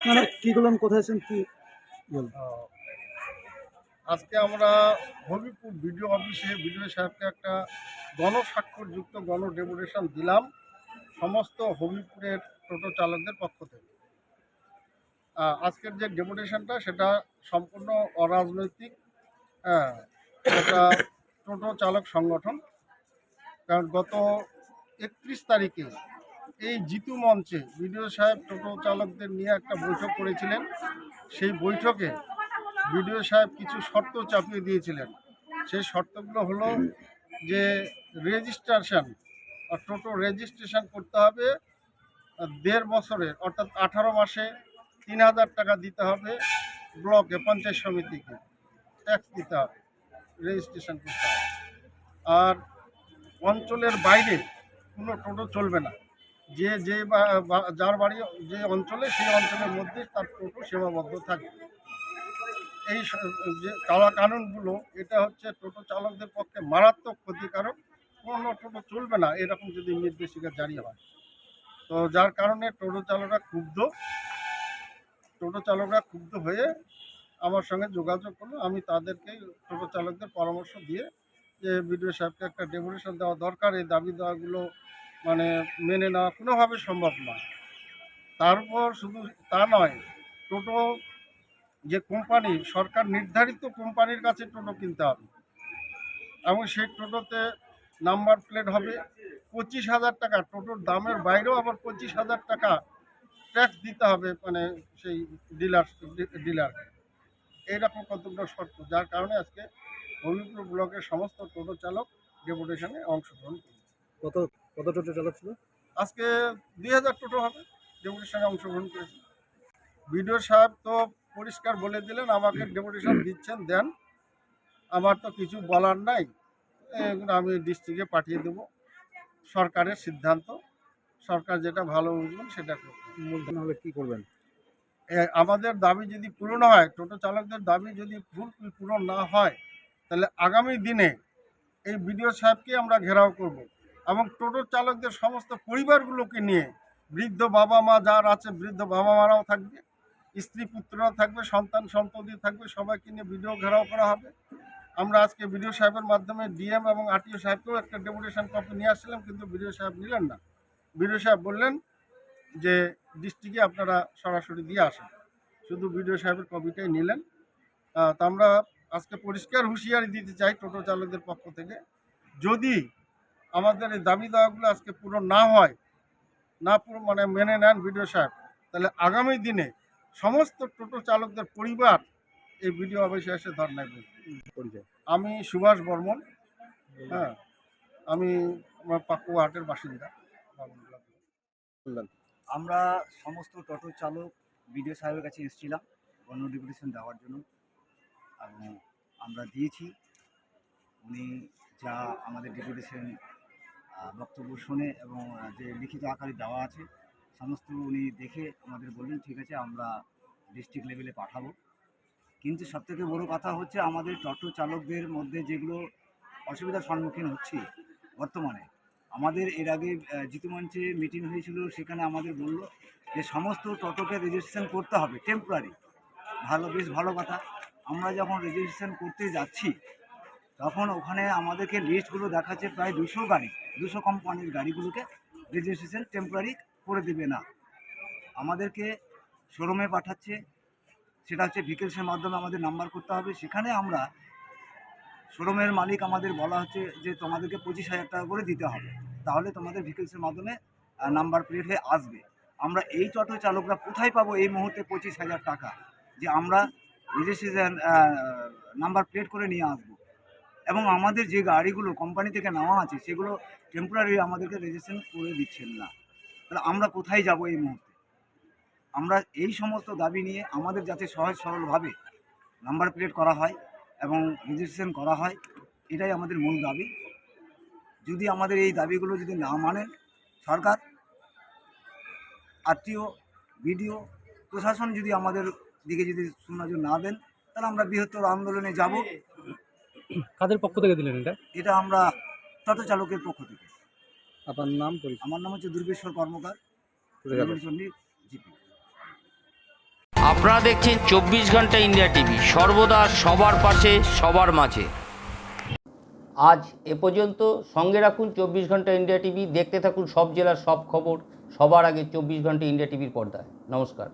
আপনারা কি করলেন কোথায় আছেন, কি আজকে আমরা হবিপুর বিডিও অফিসে বিডিও সাহেবকে একটা গণস্বাক্ষরযুক্ত গণ ডেপুটেশন দিলাম সমস্ত হবিপুরের টোটো চালকদের পক্ষ থেকে। আজকের যে ডেপুটেশনটা সেটা সম্পূর্ণ অরাজনৈতিক হ্যাঁ এটা টোটো চালক সংগঠন। কারণ গত একত্রিশ তারিখে এই জিতু মঞ্চে বিডিও সাহেব টোটো চালকদের নিয়ে একটা বৈঠক করেছিলেন। সেই বৈঠকে বিডিও সাহেব কিছু শর্ত চাপিয়ে দিয়েছিলেন। সেই শর্তগুলো হলো যে রেজিস্ট্রেশন টোটো রেজিস্ট্রেশন করতে হবে দেড় বছরের, অর্থাৎ আঠারো মাসে তিন হাজার টাকা দিতে হবে ব্লকে, পঞ্চায়েত সমিতিকে। ট্যাক্স দিতে হবে, রেজিস্ট্রেশন করতে হবে। আর অঞ্চলের বাইরে কোনো টোটো চলবে না। যে যে যার বাড়ি, যে অঞ্চলে, সেই অঞ্চলের মধ্যে তার টোটো সেবাবদ্ধ থাকবে এই যে কালা কানুনগুলো এটা হচ্ছে টোটো চালকদের পক্ষে মারাত্মক ক্ষতিকারক। কোনো টোটো চলবে না, এরকম যদি নির্দেশিকা জারি হয়। তো যার কারণে টোটো চালকরা ক্ষুব্ধ। টোটো চালকরা ক্ষুব্ধ হয়ে আমার সঙ্গে যোগাযোগ করল। আমি তাদেরকে টোটো চালকদের পরামর্শ দিয়ে যে, বিডিও সাহেবকে একটা ডেপুটেশন দেওয়া দরকার, এই দাবি দেওয়াগুলো মানে মেনে নেওয়া কোনোভাবে সম্ভব নয়। তারপর শুধু তা নয়, টোটো যে কোম্পানি, সরকার নির্ধারিত কোম্পানির কাছে টোটো কিনতে হবে। এবং সেই টোটোতে নাম্বার প্লেট হবে পঁচিশ হাজার টাকা। টোটোর দামের বাইরেও আবার পঁচিশ হাজার টাকা ট্যাক্স দিতে হবে মানে সেই ডিলার ডিলার এইরকম কতগুলো শর্ত, যার কারণে আজকে হবিপুর ব্লকের সমস্ত টোটো চালক ডেপুটেশনে অংশগ্রহণ কত কত টোটো চালক ছিল আজকে দুই হাজার টোটো হবে ডেপুটেশনে অংশগ্রহণ করেছে। বিডিও সাহেব তো পরিষ্কার বলে দিলেন আমাকে ডেপুটেশন দিচ্ছেন দেন। আমার তো কিছু বলার নাই আমি ডিস্ট্রিক্টে পাঠিয়ে দেব। সরকারের সিদ্ধান্ত সরকার যেটা ভালো বুঝবেন সেটা করবে মূলধন হলে কি করবেন? এ, আমাদের দাবি যদি পূরণ হয় টোটো চালকদের দাবি যদি ফুল পূরণ না হয় তাহলে আগামী দিনে এই বিডিও সাহেবকে আমরা ঘেরাও করব। এবং টোটোর চালকদের সমস্ত পরিবারগুলোকে নিয়ে বৃদ্ধ বাবা মা যার আছে, বৃদ্ধ বাবা মারাও থাকবে, স্ত্রী পুত্ররা থাকবে, সন্তান সন্ততি থাকবে, সবাইকে নিয়ে ভিডিও ঘেরাও করা হবে। আমরা আজকে বিডিও সাহেবের মাধ্যমে ডিএম এবং আরটিও সাহেবকেও একটা ডেপুটেশন কপি নিয়ে আসছিলাম, কিন্তু বিডিও সাহেব নিলেন না। বিডিও সাহেব বললেন যে, ডিস্ট্রিক্টে আপনারা সরাসরি দিয়ে আসেন। শুধু বিডিও সাহেবের কপিটাই নিলেন। তা আমরা আজকে পরিষ্কার হুঁশিয়ারি দিতে চাই টোটো চালকদের পক্ষ থেকে। যদি আমাদের এই দাবি দাওয়াগুলো আজকে পূরণ না হয়, না পুরো মানে মেনে নেন বিডিও সাহেব, তাহলে আগামী দিনে সমস্ত টোটো চালকদের পরিবার এই ভিডিও অফিসে এসে ধর্নায় আমি সুভাষ বর্মন হ্যাঁ আমি আমার পাকুয়া হাটের বাসিন্দা। আমরা সমস্ত টোটো চালক বিডিও সাহেবের কাছে এসেছিলাম, গণ ডেপুটেশন দেওয়ার জন্য। আমরা দিয়েছি। উনি যা আমাদের ডেপুটেশন বক্তব্য শুনে এবং যে লিখিত আকারে দেওয়া আছে সমস্ত উনি দেখে আমাদের বললেন ঠিক আছে আমরা ডিস্ট্রিক্ট লেভেলে পাঠাবো। কিন্তু সবথেকে বড় কথা হচ্ছে আমাদের টোটো চালকদের মধ্যে যেগুলো অসুবিধার সম্মুখীন হচ্ছে বর্তমানে আমাদের এর আগে আহ, জিতু মঞ্চে মিটিং হয়েছিল সেখানে আমাদের বলল যে সমস্ত টোটোকে রেজিস্ট্রেশন করতে হবে টেম্পোরারি ভালো বেশ ভালো কথা। আমরা যখন রেজিস্ট্রেশন করতে যাচ্ছি তখন ওখানে আমাদেরকে লিস্টগুলো দেখাচ্ছে প্রায় দুশো গাড়ি, দুশো কোম্পানির গাড়িগুলোকে রেজিস্ট্রেশন টেম্পোরারি করে দেবে না। আমাদেরকে শোরুমে পাঠাচ্ছে, সেটা হচ্ছে ভিকেলসের মাধ্যমে আমাদের নাম্বার করতে হবে। সেখানে আমরা শোরুমের মালিক আমাদের বলা হচ্ছে যে, তোমাদেরকে পঁচিশ হাজার টাকা করে দিতে হবে। তাহলে তোমাদের ভিকেলসের মাধ্যমে নাম্বার প্লেট হয়ে আসবে। আমরা এই টোটো চালকরা কোথায় পাবো এই মুহূর্তে পঁচিশ হাজার টাকা? যে আমরা রেজিস্ট্রেশন নাম্বার প্লেট করে নিয়ে আসব। এবং আমাদের যে গাড়িগুলো কোম্পানি থেকে নেওয়া আছে, সেগুলো টেম্পোরারি আমাদেরকে রেজিস্ট্রেশন করে দিচ্ছেন না। তাহলে আমরা কোথায় যাব এই মুহূর্তে? আমরা এই সমস্ত দাবি নিয়ে আমাদের যাতে সহজ সরলভাবে নাম্বার প্লেট করা হয় এবং রেজিস্ট্রেশন করা হয়, এটাই আমাদের মূল দাবি। যদি আমাদের এই দাবিগুলো যদি না মানেন সরকার আত্মীয় বিডিও, প্রশাসন যদি আমাদের দিকে যদি সুনজর না দেন, তাহলে আমরা বৃহত্তর আন্দোলনে যাব। কাদের পক্ষ থেকে দিলেন এটা? এটা আমরা টোটো চালকের পক্ষ থেকে। আপনার নাম পরিচয় আমার নাম হচ্ছে দুর্গেশ্বর কর্মকার। জিপি। আপনারা দেখছেন চব্বিশ ঘণ্টা ইন্ডিয়া টিভি সর্বদা সবার পাশে সবার মাঝে। আজ এ পর্যন্ত সঙ্গে রাখুন চব্বিশ ঘণ্টা ইন্ডিয়া টিভি দেখতে থাকুন সব জেলার সব খবর সবার আগে চব্বিশ ঘণ্টা ইন্ডিয়া টিভির পর্দায়। নমস্কার।